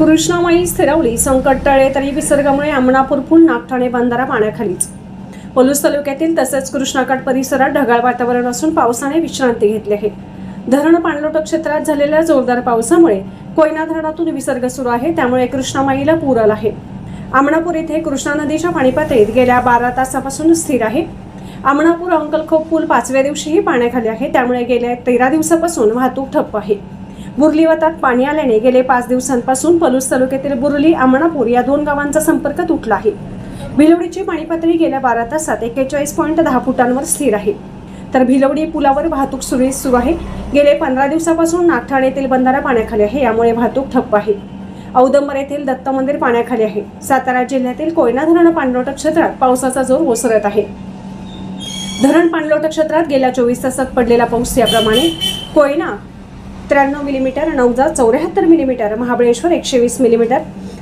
कृष्णामाई स्थिरवली. संकट टळे तरी विसर्गामुळे आमणापूर पुल नागठाणे बंधारा पाण्याखालीच. पलूस तालुक्यातील तसेच कृष्णाकाठ परिसरात ढगाळ वातावरण असून पावसाने विश्रांती घेतली आहे. धरण पाणलोट क्षेत्रात झालेल्या जोरदार पावसामुळे कोयना धरणातून विसर्ग सुरू आहे त्यामुळे कृष्णामाईला पूर आला आहे. आमणापूर येथे कृष्णा नदीच्या पाणीपातळीत गेल्या बारा तासापासून स्थिर आहे. आमणापूर अंकलखोप पूल पाचव्या दिवशीही पाण्याखाली आहे त्यामुळे गेल्या तेरा दिवसापासून वाहतूक ठप्प आहे. बुरली वतात पाणी आल्याने गेले पाच दिवसांपासून पलूस तालुक्यातील बुरली आमणापूर या दोन गावांचा संपर्क तुटला आहे. भिलवडीची पाणी पातळी गेल्या बारा तासात एक्केचाळीस पॉईंट दहा फुटांवर स्थिर आहे. तर भिलवडी पुलावर वाहतूक सुरळीत सुरू आहे. गेले पंधरा दिवसापासून नागठाणे येथील बंधारा पाण्याखाली आहे यामुळे वाहतूक ठप्प आहे. औदंबर येथील दत्त मंदिर पाण्याखाली आहे. सातारा जिल्ह्यातील कोयना धरण पाणलोट क्षेत्रात पावसाचा जोर ओसरत आहे. धरण पाणलोट क्षेत्रात गेल्या चोवीस तासात पडलेला पाऊस याप्रमाणे कोयना त्र्याण्णव मिलीमीटर नवजा चौऱ्याहत्तर मिलीमीटर महाबळेश्वर एकशे वीस मिलीमीटर.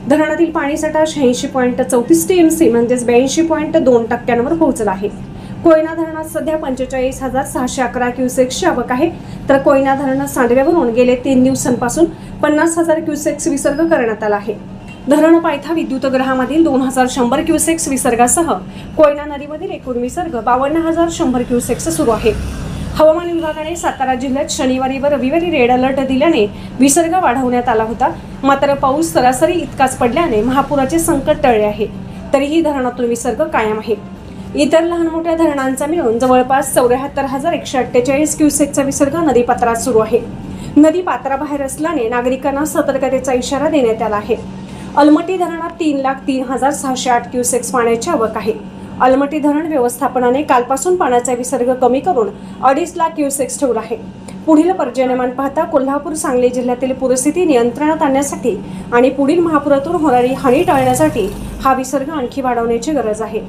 धरणातील पाणीसाठा शहाऐंशी पॉईंट चौतीस टी एम सी म्हणजेच ब्याऐंशी पॉईंट दोन टक्क्यांवर पोहोचला आहे. कोयना धरणात सध्या पंचेचाळीस हजार सहाशे अकरा क्युसेक्सची आवक आहे. तर कोयना धरण सांडव्यावरून गेले तीन दिवसांपासून पन्नास हजार क्युसेक्स विसर्ग करण्यात आला आहे. धरण पायथा विद्युतगृहामधील दोन हजार शंभर क्युसेक्स विसर्गासह कोयना नदीमधील एकूण विसर्ग बावन्न हजार शंभर क्युसेक्स सुरू आहे. हवामान विभागाने सातारा जिल्ह्यात शनिवारी व रविवारी रेड अलर्ट दिल्याने विसर्ग वाढवण्यात आला होता. मात्र पाऊस सरासरी इतकाच पडल्याने महापुराचे संकट टळले आहे. तरीही धरणातून विसर्ग कायम आहे. इतर लहान मोठ्या धरणांचा मिळून जवळपास चौऱ्याहत्तर हजार एकशे अठ्ठेचाळीस क्युसेकचा विसर्ग नदीपात्रात सुरू आहे. नदी पात्राबाहेर असल्याने नागरिकांना सतर्कतेचा इशारा देण्यात आला आहे. अलमटी धरणात तीन लाख तीन हजार सहाशे आठ क्युसेक्स पाण्याची आवक आहे. अलमटी धरण व्यवस्थापनाने कालपासून पाण्याचा विसर्ग कमी करून अडीच लाख क्युसेक्स ठेवला आहे. पुढील पर्जन्यमान पाहता कोल्हापूर सांगली जिल्ह्यातील पूरस्थिती नियंत्रणात आणण्यासाठी आणि पुढील महापुरातून होणारी हानी टाळण्यासाठी हा विसर्ग आणखी वाढवण्याची गरज आहे.